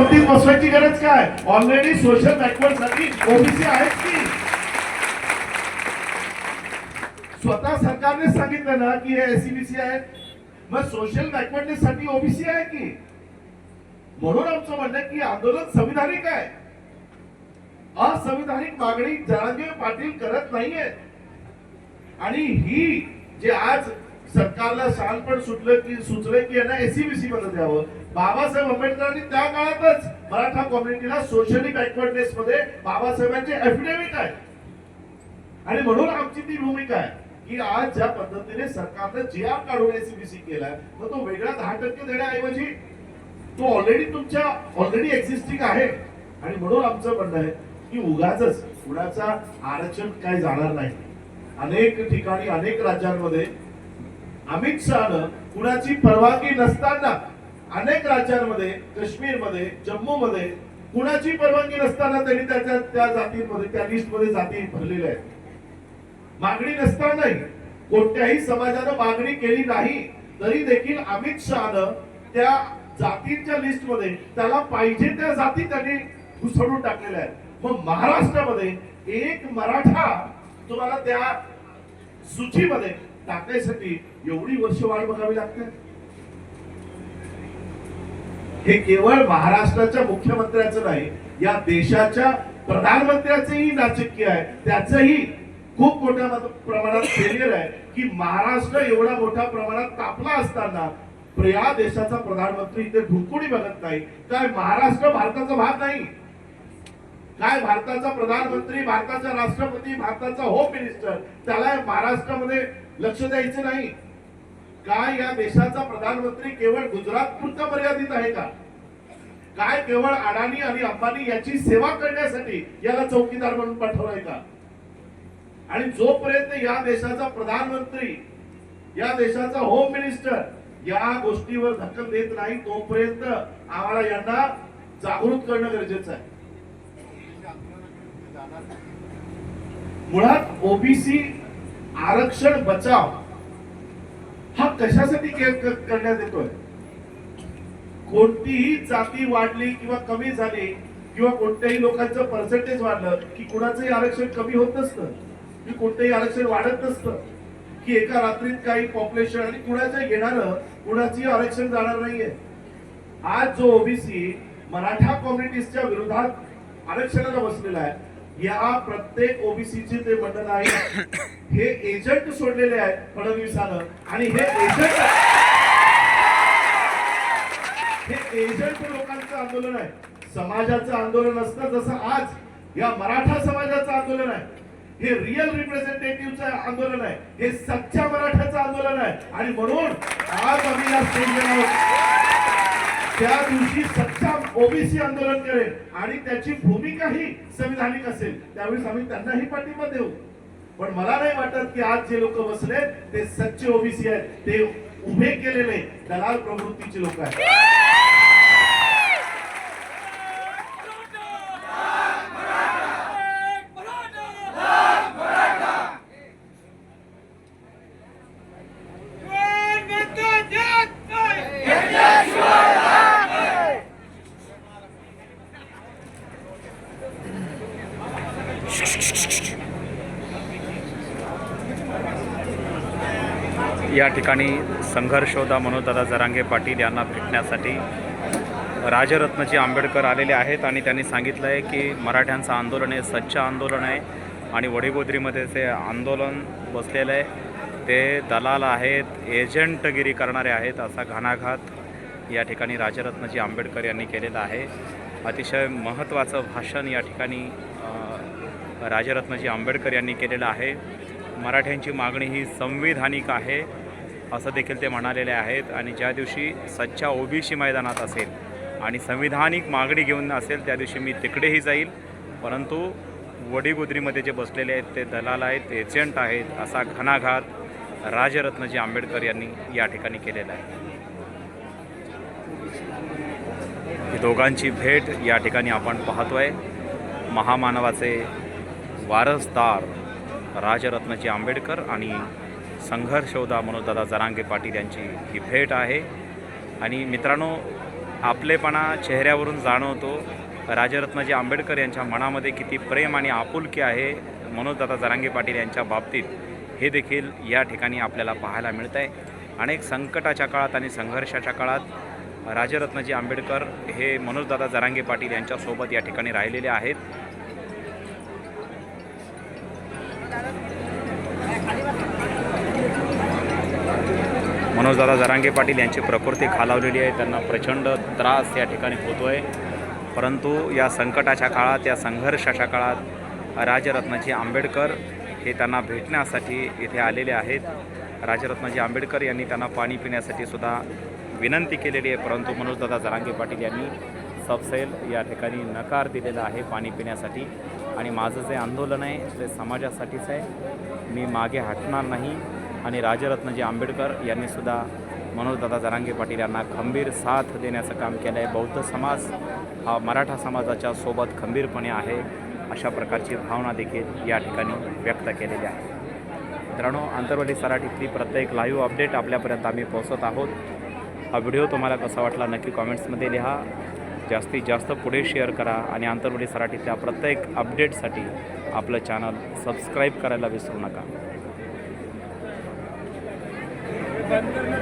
बाबतीत बसवायची गरज काय? ऑलरेडी सोशल बॅकवर्डसाठी ओबीसी आहेत की? स्वतः सरकारने सांगितलं ना की हे एससीबीसी आहेत. मग सोशल बॅकवर्डनेस साठी ओबीसी आहे की? म्हणून आमचं म्हणणं की आंदोलन संविधानिक आहे. असंविधानिक मागणी जरांगे पाटील करत नाहीये आणि ही जे आज सरकारला शानपण सुटलं की सुचलं की यांना एसीबीसी मध्ये द्यावं. बाबासाहेब आंबेडकरांनी त्या काळातच मराठा कॉम्युनिटीला सोशली बॅकवर्डनेस मध्ये बाबासाहेबांचे अफिडेव्हिट आहे आणि म्हणून आमची ती भूमिका आहे की आज ज्या पद्धतीने सरकारनं जे आर काढून एसीबीसी केलाय मग तो वेगळा दहा टक्के देण्याऐवजी तो ऑलरेडी तुमच्या ऑलरेडी एक्झिस्टिंग आहे. आणि म्हणून आमचं म्हणणं आहे की उगाच कुणाचा आरक्षण काय जाणार नाही. अनेक ठिकाणी अनेक राज्यांमध्ये अमित शहानं कुणाची परवानगी नसताना अनेक राज्यांमध्ये काश्मीरमध्ये जम्मूमध्ये कुणाची परवानगी नसताना त्यांनी त्याच्या त्या जातींमध्ये त्या लिस्टमध्ये जाती भरलेल्या आहेत. मागणी नसतानाही कोणत्याही समाजानं मागणी केली नाही तरी देखील अमित शहानं त्या जातींच्या लिस्टमध्ये त्याला पाहिजे त्या जाती त्यांनी घुसडून टाकलेल्या आहेत. मग महाराष्ट्रामध्ये एक मराठा तुम्हाला त्या सूचीमध्ये टाकण्यासाठी एवढी वर्ष वाट बघावी लागते हे केवळ महाराष्ट्राच्या मुख्यमंत्र्याचं नाही या देशाच्या प्रधानमंत्र्याचंही नाचक्य आहे. त्याचंही खूप मोठ्या प्रमाणात फेलियर आहे की महाराष्ट्र एवढा मोठ्या प्रमाणात तापला असताना या देशाचा प्रधानमंत्री इथे ढुंकुणी बघत नाही. काय महाराष्ट्र भारताचा भाग नाही? काय भारताचा प्रधानमंत्री भारताचा राष्ट्रपती भारताचा होम मिनिस्टर त्याला महाराष्ट्रामध्ये लक्ष द्यायचं नाही. काय या देशाचा प्रधानमंत्री केवळ गुजरात पुरता मर्यादित आहे का? काय केवळ अडाणी आणि अंबानी याची सेवा करण्यासाठी याला चौकीदार म्हणून पाठवलाय का? आणि जोपर्यंत या देशाचा प्रधानमंत्री या देशाचा होम मिनिस्टर या गोष्टीवर दखल देत नाही तोपर्यंत आम्हाला यांना जागृत करणं गरजेचं आहे. मुळात ओबीसी आरक्षण बचाव हा कशासाठी करण्यात येतोय? कोणतीही जाती वाढली किंवा कमी झाली किंवा कोणत्याही लोकांचं पर्सेंटेज वाढलं की कुणाचंही आरक्षण कमी होत नसतं की कोणतंही आरक्षण वाढत नसतं की एका रात्रीत काही पॉप्युलेशन आणि कुणाचं घेणार कुणाचंही आरक्षण जाणार नाहीये. आज जो ओबीसी मराठा कम्युनिटीजच्या विरोधात आरक्षणाला बसलेला आहे या प्रत्येक ओबीसीचे जे म्हणणं आहे हे एजंट सोडलेले आहेत फडणवीसानं. आणि हे एजंट हे एजंट लोकांचं आंदोलन आहे. समाजाचं आंदोलन असतं जसं आज या मराठा समाजाचं आंदोलन आहे. हे रिअल रिप्रेझेंटेटिव्हचं आंदोलन आहे. हे सच्च्या मराठ्याचं आंदोलन आहे. आणि म्हणून आज आम्ही या स्टेजवर आहोत. त्या दिवशी सच्चा ओबीसी आंदोलन करेल आणि त्याची भूमिका ही संविधानिक असेल. त्यावेळेस आम्ही त्यांनाही पाठिंबा देऊ. पण मला नाही वाटत की आज जे लोक बसले ते सच्चे ओबीसी आहेत. ते उभे केलेले दलाल प्रवृत्तीचे लोक आहेत. या ठिकाणी संघर्षोदा म्हणून दादा जरांगे पाटील यांना भेटण्यासाठी. राजरत्नजी आंबेडकर आलेले आहेत आणि त्यांनी सांगितलं आहे की मराठ्यांचं आंदोलन हे सच्च आंदोलन आहे आणि वडीगोद्रीमध्ये जे आंदोलन बसलेलं आहे ते दलाल आहेत एजंटगिरी करणारे आहेत असा घणाघात या ठिकाणी राजरत्नजी आंबेडकर यांनी केलेला आहे. अतिशय महत्त्वाचं भाषण या ठिकाणी राजरत्नजी आंबेडकर यांनी केलेलं आहे. मराठ्यांची मागणी ही संविधानिक आहे. असं देखील ते म्हणालेले आहेत. आणि ज्या दिवशी सच्चा ओबीसी मैदानात असेल आणि संविधानिक मागणी घेऊन असेल त्या दिवशी मी तिकडेही जाईल. परंतु वडीगुद्रीमध्ये जे बसलेले आहेत ते दलाल आहेत एजंट आहेत असा घणाघात राजरत्नजी आंबेडकर यांनी या ठिकाणी केलेला आहे. दोघांची भेट या ठिकाणी आपण पाहतोय. महामानवाचे वारसदार राजरत्नजी आंबेडकर आणि संघर्षोदा मनोजदादा जरांगे पाटील यांची. ही भेट आहे. आणि मित्रांनो आपलेपणा चेहऱ्यावरून जाणवतो. राजरत्नजी आंबेडकर यांच्या मनामध्ये किती प्रेम आणि आपुलकी आहे मनोजदादा जरांगे पाटील यांच्या बाबतीत. हे देखील या ठिकाणी आपल्याला पाहायला मिळत आहे अनेक संकटाच्या काळात आणि संघर्षाच्या काळात राजरत्नजी आंबेडकर हे मनोजदादा जरांगे पाटील यांच्यासोबत या ठिकाणी राहिलेले आहेत. मनोजदादा जरांगे पाटील यांची प्रकृती खालावलेली आहे. त्यांना प्रचंड त्रास या ठिकाणी होतो आहे परंतु या संकटाच्या काळात या संघर्षाच्या काळात राजरत्नाजी आंबेडकर हे त्यांना भेटण्यासाठी इथे आलेले आहेत. राजरत्नाजी आंबेडकर यांनी त्यांना पाणी पिण्यासाठी सुद्धा विनंती केलेली आहे. परंतु मनोजदादा जरांगे पाटील यांनी सबसेल या ठिकाणी नकार दिलेला आहे पाणी पिण्यासाठी. आणि माझं जे आंदोलन आहे ते समाजासाठीच आहे मी मागे हटणार नाही. आणि राजरत्नजी आंबेडकर यांनी सुद्धा मनोजदादा जरांगे पाटील यांना खंबीर साथ देण्याचं काम केलं आहे बौद्ध समाज हा मराठा समाजाच्या सोबत खंबीरपणे आहे अशा प्रकारची भावना देखील या ठिकाणी व्यक्त केलेली आहे. मित्रांनो आंतरवाली सराठीतली प्रत्येक लाईव्ह अपडेट आपल्यापर्यंत आम्ही पोहोचत आहोत. हा व्हिडिओ तुम्हाला कसा वाटला नक्की कॉमेंट्समध्ये लिहा. जास्तीत जास्त पुढे शेअर करा आणि आंतरवली सराठीतल्या प्रत्येक अपडेटसाठी आपलं चॅनल सबस्क्राईब करायला विसरू नका. Ben de